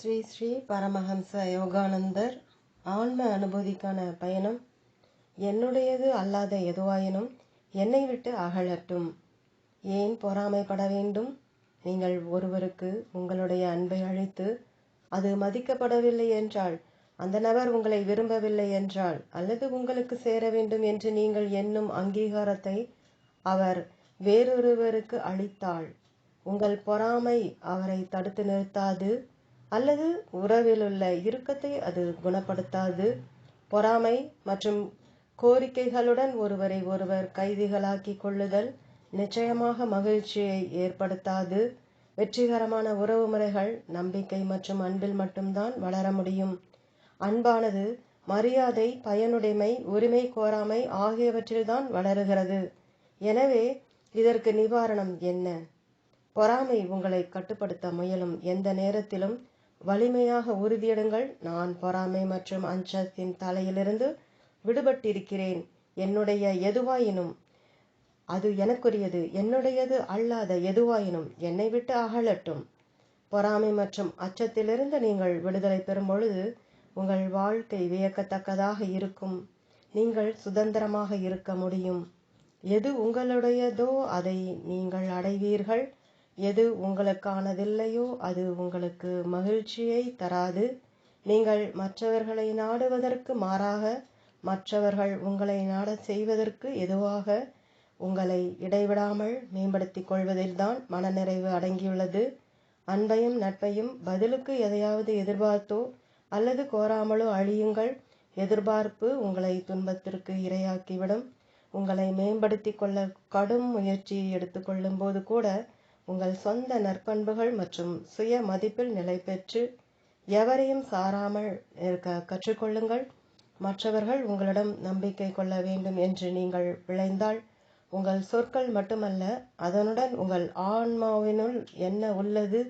ஸ்ரீ ஸ்ரீ பரமஹம்ச யோகானந்தர் ஆன்ம அனுபூதிக்கான பயணம். என்னுடையது அல்லாத எதுவாயினும் என்னை விட்டு அகழட்டும் ஏன் பொறாமைப்பட வேண்டும்? நீங்கள் ஒருவருக்கு உங்களுடைய அன்பை அளித்து அது மதிக்கப்படவில்லை என்றால் அந்த நபர் உங்களை விரும்பவில்லை என்றால் அல்லது உங்களுக்கு சேர வேண்டும் என்று நீங்கள் எண்ணும் அங்கீகாரத்தை அவர் வேறொருவருக்கு அளித்தால் உங்கள் பொறாமை அவரை தடுத்து நிறுத்தாது. அல்லது உறவிலுள்ள இறுக்கத்தை அது குணப்படுத்தாது. பொறாமை மற்றும் கோரிக்கைகளுடன் ஒருவரை ஒருவர் கைதிகளாக்கி கொள்ளுதல் நிச்சயமாக மகிழ்ச்சியை ஏற்படுத்தாது. வெற்றிகரமான உறவு முறைகள் நம்பிக்கை மற்றும் அன்பில் மட்டும்தான் வளர முடியும். அன்பானது மரியாதை பயனுடைமை உரிமை கோராமை ஆகியவற்றில்தான் வளருகிறது. எனவே இதற்கு நிவாரணம் என்ன? பொறாமை உங்களை கட்டுப்படுத்த முயலும் எந்த நேரத்திலும் வலிமையாக உறுதியிடுங்கள். நான் பொறாமை மற்றும் அஞ்சத்தின் தலையிலிருந்து விடுபட்டிருக்கிறேன். என்னுடைய எதுவாயினும் அது எனக்குரியது. என்னுடையது அல்லாத எதுவாயினும் என்னை விட்டு அகலட்டும். பொறாமை மற்றும் அச்சத்திலிருந்து நீங்கள் விடுதலை பெறும் பொழுது உங்கள் வாழ்க்கை வியக்கத்தக்கதாக இருக்கும். நீங்கள் சுதந்திரமாக இருக்க முடியும். எது உங்களுடையதோ அதை நீங்கள் அடைவீர்கள். எது உங்களுக்கானதில்லையோ அது உங்களுக்கு மகிழ்ச்சியை தராது. நீங்கள் மற்றவர்களை நாடுவதற்கு மாறாக மற்றவர்கள் உங்களை நாட செய்வதற்கு எதுவாக உங்களை இடைவிடாமல் மேம்படுத்திக் கொள்வதில்தான் மனநிறைவு அடங்கியுள்ளது. அன்பையும் நட்பையும் பதிலுக்கு எதையாவது எதிர்பார்த்தோ அல்லது கோராமலோ அழியுங்கள். எதிர்பார்ப்பு உங்களை துன்பத்திற்கு இரையாக்கிவிடும். உங்களை மேம்படுத்தி கொள்ள கடும் முயற்சி எடுத்துக்கொள்ளும் போது கூட உங்கள் சொந்த நற்பண்புகள் மற்றும் சுய மதிப்பில் நிலை பெற்று எவரையும் சாராமல் இருக்க கற்றுக்கொள்ளுங்கள். மற்றவர்கள் உங்களிடம் நம்பிக்கை கொள்ள வேண்டும் என்று நீங்கள் விளைந்தால் உங்கள் சொற்கள் மட்டுமல்ல அதனுடன் உங்கள் ஆன்மாவினுள் என்ன உள்ளது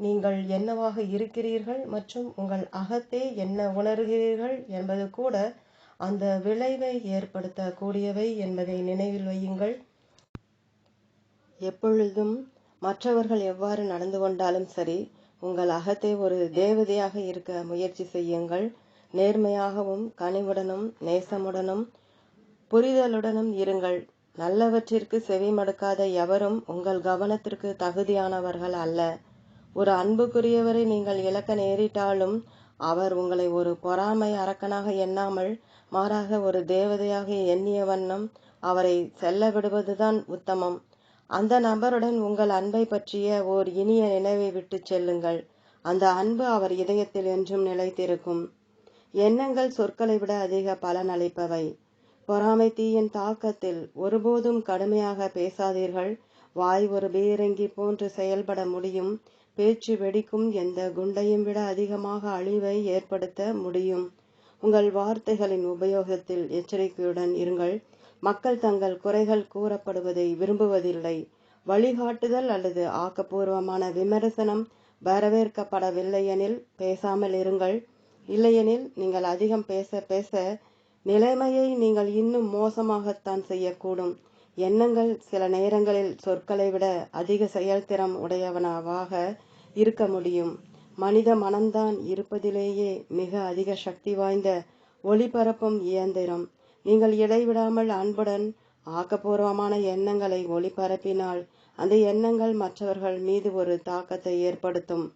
நீங்கள் என்னவாக இருக்கிறீர்கள் மற்றும் உங்கள் அகத்தே என்ன உணர்கிறீர்கள் என்பது கூட அந்த விளைவை ஏற்படுத்தக்கூடியவை என்பதை நினைவில் வையுங்கள். எப்பொழுதும் மற்றவர்கள் எவ்வாறு நடந்து கொண்டாலும் சரி உங்கள் அகத்தை ஒரு தேவதையாக இருக்க முயற்சி செய்யுங்கள். நேர்மையாகவும் கனிவுடனும் நேசமுடனும் புரிதலுடனும் இருங்கள். நல்லவற்றிற்கு செவிமடுக்காத எவரும் உங்கள் கவனத்திற்கு தகுதியானவர்கள் அல்ல. ஒரு அன்புக்குரியவரை நீங்கள் இழக்க நேரிட்டாலும் அவர் உங்களை ஒரு பொறாமை அரக்கனாக எண்ணாமல் மாறாக ஒரு தேவதையாக எண்ணிய வண்ணம் அவரை செல்ல விடுவதுதான் உத்தமம். அந்த நபருடன் உங்கள் அன்பை பற்றிய ஓர் இனிய நினைவை விட்டு செல்லுங்கள். அந்த அன்பு அவர் இதயத்தில் என்றும் நிலைத்திருக்கும். எண்ணங்கள் சொற்களை விட அதிக பலன் அளிப்பவை. பொறாமை தீயின் தாக்கத்தில் ஒருபோதும் கடுமையாக பேசாதீர்கள். வாய் ஒரு பீரங்கி போன்று செயல்பட முடியும். பேச்சு வெடிக்கும். எந்த குண்டையும் விட அதிகமாக அழிவை ஏற்படுத்த முடியும். உங்கள் வார்த்தைகளின் உபயோகத்தில் எச்சரிக்கையுடன் இருங்கள். மக்கள் தங்கள் குறைகள் கூறப்படுவதை விரும்புவதில்லை. வழிகாட்டுதல் அல்லது ஆக்கப்பூர்வமான விமர்சனம் வரவேற்கப்படவில்லையெனில் பேசாமல் இருங்கள். இல்லையெனில் நீங்கள் அதிகம் பேச பேச நிலைமையை நீங்கள் இன்னும் மோசமாகத்தான் செய்யக்கூடும். எண்ணங்கள் சில நேரங்களில் சொற்களை விட அதிக செயல்திறம் உடையவனவாக இருக்க முடியும். மனித மனம்தான் இருப்பதிலேயே மிக அதிக சக்தி வாய்ந்த ஒளிபரப்பும் இயந்திரம். நீங்கள் இடைவிடாமல் அன்புடன் ஆக்கப்பூர்வமான எண்ணங்களை ஒளிபரப்பினால் அந்த எண்ணங்கள் மற்றவர்கள் மீது ஒரு தாக்கத்தை ஏற்படுத்தும்.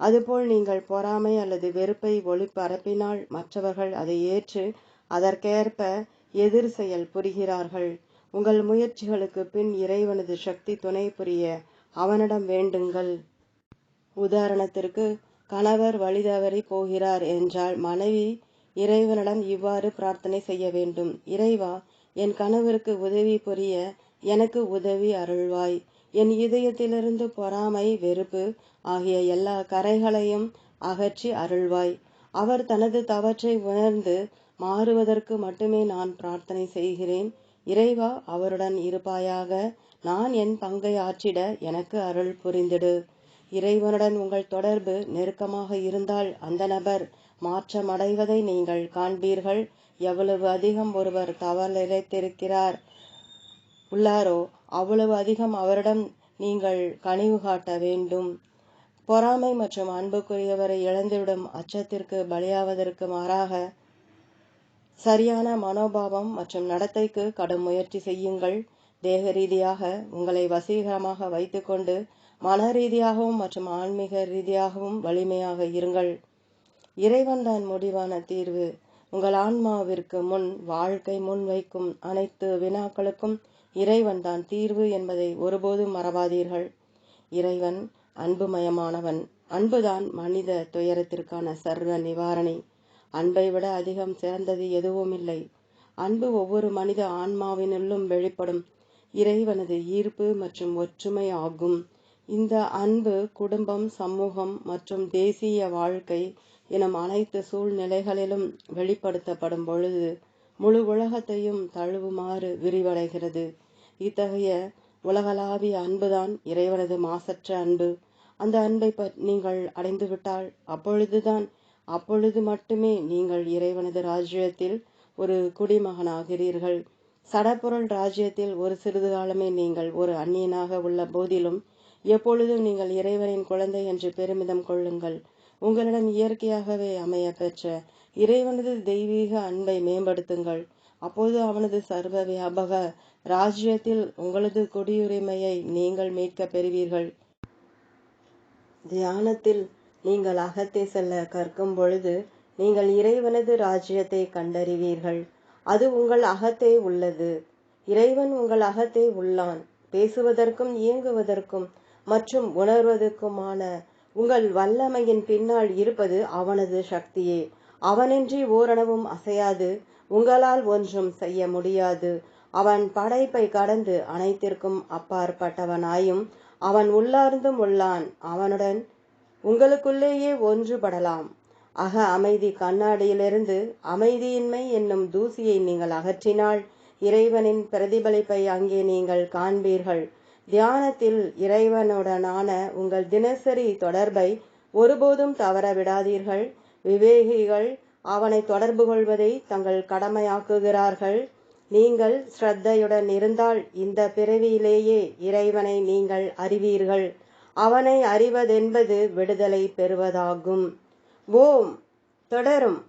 அதுபோல் நீங்கள் பொறாமை அல்லது வெறுப்பை ஒளிபரப்பினால் மற்றவர்கள் அதை ஏற்று அதற்கேற்ப எதிர் செயல் புரிகிறார்கள். உங்கள் முயற்சிகளுக்கு பின் இறைவனது சக்தி துணை புரிய அவனிடம் வேண்டுங்கள். உதாரணத்திற்கு கணவர் வழிதவறி போகிறார் என்றால் மனைவி இறைவனிடம் இவ்வாறு பிரார்த்தனை செய்ய வேண்டும். இறைவா என் கணவருக்கு உதவி புரிய எனக்கு உதவி அருள்வாய். என் இதயத்திலிருந்து பொறாமை வெறுப்பு ஆகிய எல்லா கரைகளையும் அகற்றி அருள்வாய். அவர் தனது தவற்றை உணர்ந்து மாறுவதற்கு மட்டுமே நான் பிரார்த்தனை செய்கிறேன். இறைவா அவருடன் இருப்பாயாக நான் என் பங்கை ஆற்றிட எனக்கு அருள் புரிந்திடு. இறைவனுடன் உங்கள் தொடர்பு நெருக்கமாக இருந்தால் அந்த நபர் மாற்றமடைவதை நீங்கள் காண்பீர்கள். எவ்வளவு அதிகம் ஒருவர் தவறிழைத்திருக்கிறார் உள்ளாரோ அவ்வளவு அதிகம் அவரிடம் நீங்கள் கனிவு காட்ட வேண்டும். பொறாமை மற்றும் அன்புக்குரியவரை இழந்துவிடும் அச்சத்திற்கு பலியாவதற்கு மாறாக சரியான மனோபாவம் மற்றும் நடத்தைக்கு கடும் முயற்சி செய்யுங்கள். தேக ரீதியாக உங்களை வசீகரமாக வைத்துக்கொண்டு மன ரீதியாகவும் மற்றும் ஆன்மீக ரீதியாகவும் வலிமையாக இருங்கள். இறைவன்தான் முடிவான தீர்வு. உங்கள் ஆன்மாவிற்கு முன் வாழ்க்கை முன்வைக்கும் அனைத்து வினாக்களுக்கும் இறைவன்தான் தீர்வு என்பதை ஒருபோதும் மறவாதீர்கள். இறைவன் அன்புமயமானவன். அன்புதான் மனித துயரத்திற்கான சர்வ நிவாரணி. அன்பை விட அதிகம் சிறந்தது எதுவும் இல்லை. அன்பு ஒவ்வொரு மனித ஆன்மாவினுள்ளும் வெளிப்படும். இறைவனது ஈர்ப்பு மற்றும் ஒற்றுமை ஆகும். இந்த அன்பு குடும்பம் சமூகம் மற்றும் தேசிய வாழ்க்கை எனும் அனைத்து சூழ்நிலைகளிலும் வெளிப்படுத்தப்படும் பொழுது முழு உலகத்தையும் தழுவுமாறு விரிவடைகிறது. இத்தகைய உலகளாவிய அன்புதான் இறைவனது மாசற்ற அன்பு. அந்த அன்பை நீங்கள் அடைந்துவிட்டால் அப்பொழுதுதான் அப்பொழுது மட்டுமே நீங்கள் இறைவனது ராஜ்யத்தில் ஒரு குடிமகனாகிறீர்கள். சடப்பொருள் ராஜ்யத்தில் ஒரு சிறிது காலமே நீங்கள் ஒரு அந்நியனாக உள்ள போதிலும் எப்பொழுதும் நீங்கள் இறைவனின் குழந்தை என்று பெருமிதம் கொள்ளுங்கள். உங்களிடம் இயற்கையாகவே அமைய பெற்ற இறைவனது தெய்வீக அன்பை மேம்படுத்துங்கள். அப்போது அவனது சர்வ வியாபக ராஜ்யத்தில் உங்களது குடியுரிமையை நீங்கள் மீட்க பெறுவீர்கள். தியானத்தில் நீங்கள் அகத்தை செல்ல கற்கும் பொழுது நீங்கள் இறைவனது ராஜ்யத்தை கண்டறிவீர்கள். அது உங்கள் அகத்தே உள்ளது. இறைவன் உங்கள் அகத்தே உள்ளான். பேசுவதற்கும் இயங்குவதற்கும் மற்றும் உணர்வதற்குமான உங்கள் வல்லமையின் பின்னால் இருப்பது அவனது சக்தியே. அவனின்றி ஓரணவும் அசையாது. உங்களால் ஒன்றும் செய்ய முடியாது. அவன் படைப்பை கடந்து அனைத்திற்கும் அப்பாற்பட்டவனாயும் அவன் உள்ளார்ந்தும் உள்ளான். அவனுடன் உங்களுக்குள்ளேயே ஒன்றுபடலாம். அக அமைதி கண்ணாடியிலிருந்து அமைதியின்மை என்னும் தூசியை நீங்கள் அகற்றினால் இறைவனின் பிரதிபலிப்பை அங்கே நீங்கள் காண்பீர்கள். தியானத்தில் இறைவனுடனான உங்கள் தினசரி தொடர்பை ஒருபோதும் தவற விடாதீர்கள். விவேகிகள் அவனை தொடர்பு கொள்வதை தங்கள் கடமையாக்குகிறார்கள். நீங்கள் ஸ்ரத்தையுடன் இருந்தால் இந்த பிறவியிலேயே இறைவனை நீங்கள் அறிவீர்கள். அவனை அறிவதென்பது விடுதலை பெறுவதாகும். ஓம்! தொடரும்.